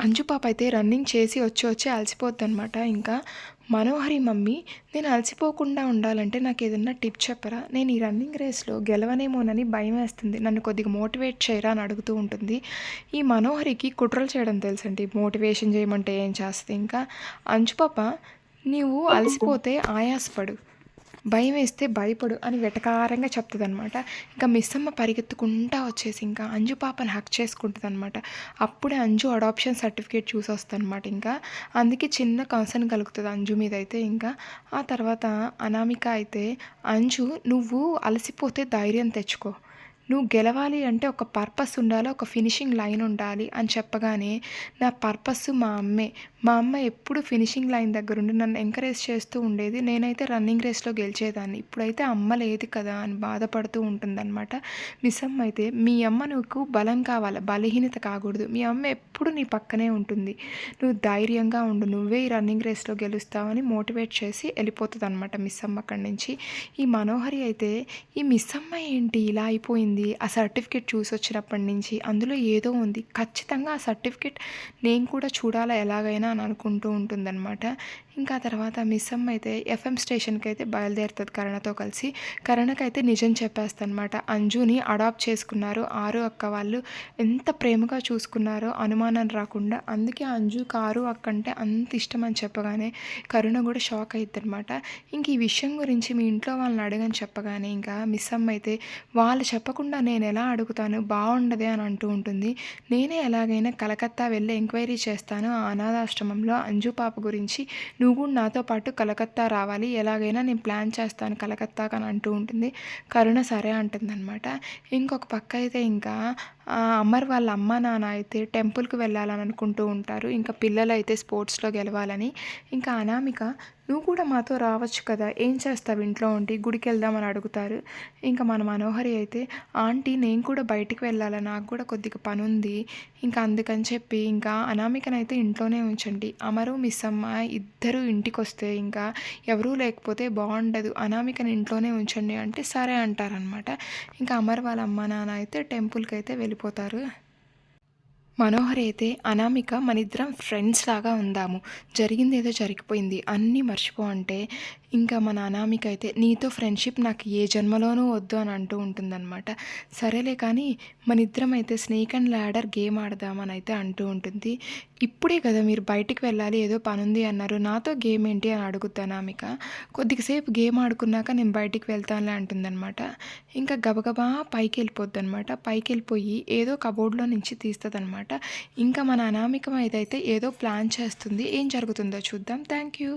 అంజుపాప అయితే రన్నింగ్ చేసి వచ్చి వచ్చి అలసిపోద్దనమాట ఇంకా మనోహరి మమ్మీ నేను అలసిపోకుండా ఉండాలంటే నాకు ఏదన్నా టిప్ చెప్పరా? నేను ఈ రన్నింగ్ రేస్లో గెలవనేమోనని భయం వేస్తుంది. నన్ను కొద్దిగా మోటివేట్ చేయరా? అని అడుగుతూ ఉంటుంది. ఈ మనోహరికి కుట్రలు చేయడం తెలుసండి. మోటివేషన్ చేయమంటే ఏం చేస్తుంది? ఇంకా అంజుపాప నీవు అలసిపోతే ఆయాసపడు. భయం వేస్తే భయపడు అని వెటకారంగా చెప్తుంది అనమాట ఇంకా మిస్సమ్మ పరిగెత్తుకుంటా వచ్చేసి ఇంకా అంజు పాపని హక్ చేసుకుంటుంది అనమాట అప్పుడే అంజు అడాప్షన్ సర్టిఫికేట్ చూసి వస్తుంది అనమాట ఇంకా. అందుకే చిన్న కన్సర్న్ కలుగుతుంది అంజు మీద అయితే ఇంకా. ఆ తర్వాత అనామిక అయితే అంజు నువ్వు అలసిపోతే ధైర్యం తెచ్చుకో. నువ్వు గెలవాలి అంటే ఒక పర్పస్ ఉండాలి ఒక ఫినిషింగ్ లైన్ ఉండాలి అని చెప్పగానే నా పర్పస్ మా అమ్మే. మా అమ్మ ఎప్పుడు ఫినిషింగ్ లైన్ దగ్గర ఉండి నన్ను ఎంకరేజ్ చేస్తూ ఉండేది. నేనైతే రన్నింగ్ రేస్లో గెలిచేదాన్ని. ఇప్పుడైతే అమ్మ లేదు కదా అని బాధపడుతూ ఉంటుందన్నమాట. మిస్ అమ్మ అయితే మీ అమ్మ నువ్వు బలం కావాలి? బలహీనత కాకూడదు. మీ అమ్మ ఎప్పుడు నీ పక్కనే ఉంటుంది. నువ్వు ధైర్యంగా ఉండు. నువ్వే ఈ రన్నింగ్ రేస్లో గెలుస్తావని మోటివేట్ చేసి వెళ్ళిపోతుంది అనమాట మిస్ అమ్మ అక్కడి నుంచి. ఈ మనోహరి అయితే ఈ మిస్ అమ్మ ఏంటి? ఇలా అయిపోయింది. ఉంది ఆ సర్టిఫికేట్ చూసి వచ్చినప్పటి నుంచి అందులో ఏదో ఉంది. ఖచ్చితంగా ఆ సర్టిఫికేట్ నేను కూడా చూడాలా ఎలాగైనా అని అనుకుంటూ ఉంటుందన్నమాట. ఇంకా తర్వాత మిస్సమ్ అయితే ఎఫ్ఎం స్టేషన్కి అయితే బయలుదేరుతుంది కరణతో కలిసి. కరణకైతే నిజం చెప్పేస్తానమాట అంజుని అడాప్ట్ చేసుకున్నారు. ఆరు అక్క వాళ్ళు ఎంత ప్రేమగా చూసుకున్నారో అనుమానం రాకుండా. అందుకే అంజు కారు అక్క అంటే అంత ఇష్టం అని చెప్పగానే కరుణ కూడా షాక్ అవుతుంది అనమాట ఇంక ఈ విషయం గురించి మీ ఇంట్లో వాళ్ళని అడగని చెప్పగానే ఇంకా మిస్ అమ్మ అయితే వాళ్ళు చెప్పకుండా నేను ఎలా అడుగుతాను? బాగుండదే అని అంటూ ఉంటుంది. నేనే ఎలాగైనా కలకత్తా వెళ్ళి ఎంక్వైరీ చేస్తాను. ఆ అనాథాశ్రమంలో అంజు పాప గురించి నువ్వు కూడా నాతో పాటు కలకత్తా రావాలి. ఎలాగైనా నేను ప్లాన్ చేస్తాను కలకత్తాకు అని అంటూ ఉంటుంది. కరుణ సరే అంటుందన్నమాట. ఇంకొక పక్క అయితే ఇంకా అమర్ వాళ్ళ అమ్మ నాన్న అయితే టెంపుల్కి వెళ్ళాలని అనుకుంటూ ఉంటారు. ఇంకా పిల్లలు అయితే స్పోర్ట్స్లో గెలవాలని. ఇంకా అనామిక నువ్వు కూడా మాతో రావచ్చు కదా. ఏం చేస్తావు? ఇంట్లో ఉండి గుడికి వెళ్దామని అడుగుతారు. ఇంకా మన మనోహరి అయితే ఆంటీ నేను కూడా బయటికి వెళ్ళాలి? నాకు కూడా కొద్దిగా పని ఉంది ఇంకా అందుకని చెప్పి ఇంకా అనామికనైతే ఇంట్లోనే ఉంచండి. అమరు మిస్ అమ్మ ఇద్దరు ఇంటికి వస్తే ఇంకా ఎవరూ లేకపోతే బాగుండదు అనామికని ఇంట్లోనే ఉంచండి అంటే సరే అంటారనమాట ఇంకా అమర్ వాళ్ళ అమ్మ నాన్న అయితే టెంపుల్కి అయితే వెళ్ళిపోతారు. మనోహర్ అయితే అనామిక మన ఇద్దరం ఫ్రెండ్స్ లాగా ఉందాము. జరిగింది ఏదో జరిగిపోయింది. అన్నీ మర్చిపో అంటే ఇంకా మన అనామిక అయితే నీతో ఫ్రెండ్షిప్ నాకు ఏ జన్మలోనూ వద్దు అని అంటూ ఉంటుందన్నమాట. సరేలే కానీ మన ఇద్దరం అయితే స్నేక్ అండ్ ల్యాడర్ గేమ్ ఆడదామని అయితే అంటూ ఉంటుంది. ఇప్పుడే కదా మీరు బయటికి వెళ్ళాలి ఏదో పని ఉంది అన్నారు. నాతో గేమ్ ఏంటి అని అడుగుతాను అనామిక కొద్దిసేపు గేమ్ ఆడుకున్నాక నేను బయటికి వెళ్తానులే అంటుందన్నమాట. ఇంకా గబగబా పైకి వెళ్ళిపోద్ది అనమాట పైకి వెళ్ళిపోయి ఏదో కబోర్డ్లో నుంచి తీస్తుంది అనమాట ఇంకా మన అనామికం ఏదైతే ఏదో ప్లాన్ చేస్తుంది. ఏం జరుగుతుందో చూద్దాం. Thank you.